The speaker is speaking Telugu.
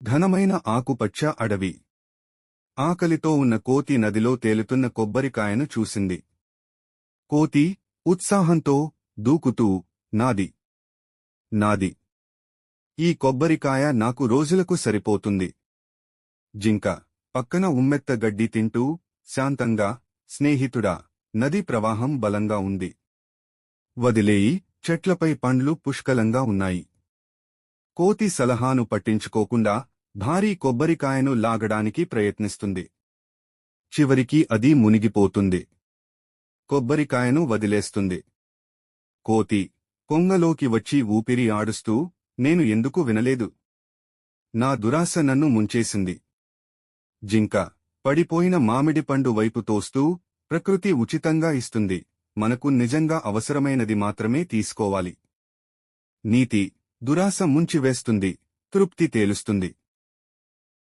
ఘనమైన ఆకుపచ్చ అడవి. ఆకలితో ఉన్న కోతి నదిలో తేలుతున్న కొబ్బరికాయను చూసింది. కోతి ఉత్సాహంతో దూకుతూ నాది నాది. ఈ కొబ్బరికాయ నాకు రోజులకు సరిపోతుంది. జింక పక్కన ఉమ్మెత్త గడ్డి తింటూ శాంతంగా స్నేహితుడా నది ప్రవాహం బలంగా ఉంది. వదిలేయి చెట్లపై పండ్లు పుష్కలంగా ఉన్నాయి. కోతి సలహాను పట్టించుకోకుండా భారీ కొబ్బరికాయను లాగడానికి ప్రయత్నిస్తుంది. చివరికి అది మునిగిపోతుంది. కొబ్బరికాయను వదిలేస్తుంది. కోతి కొంగలోకి వచ్చి ఊపిరి ఆడుస్తూ నేను ఎందుకు వినలేదు? నా దురాశ నన్ను ముంచేసింది. జింక పడిపోయిన మామిడి పండు వైపు తోస్తూ ప్రకృతి ఉచితంగా ఇస్తుంది. మనకు నిజంగా అవసరమైనది మాత్రమే తీసుకోవాలి. నీతి దురాశ ముంచివేస్తుంది తృప్తి తేలుస్తుంది.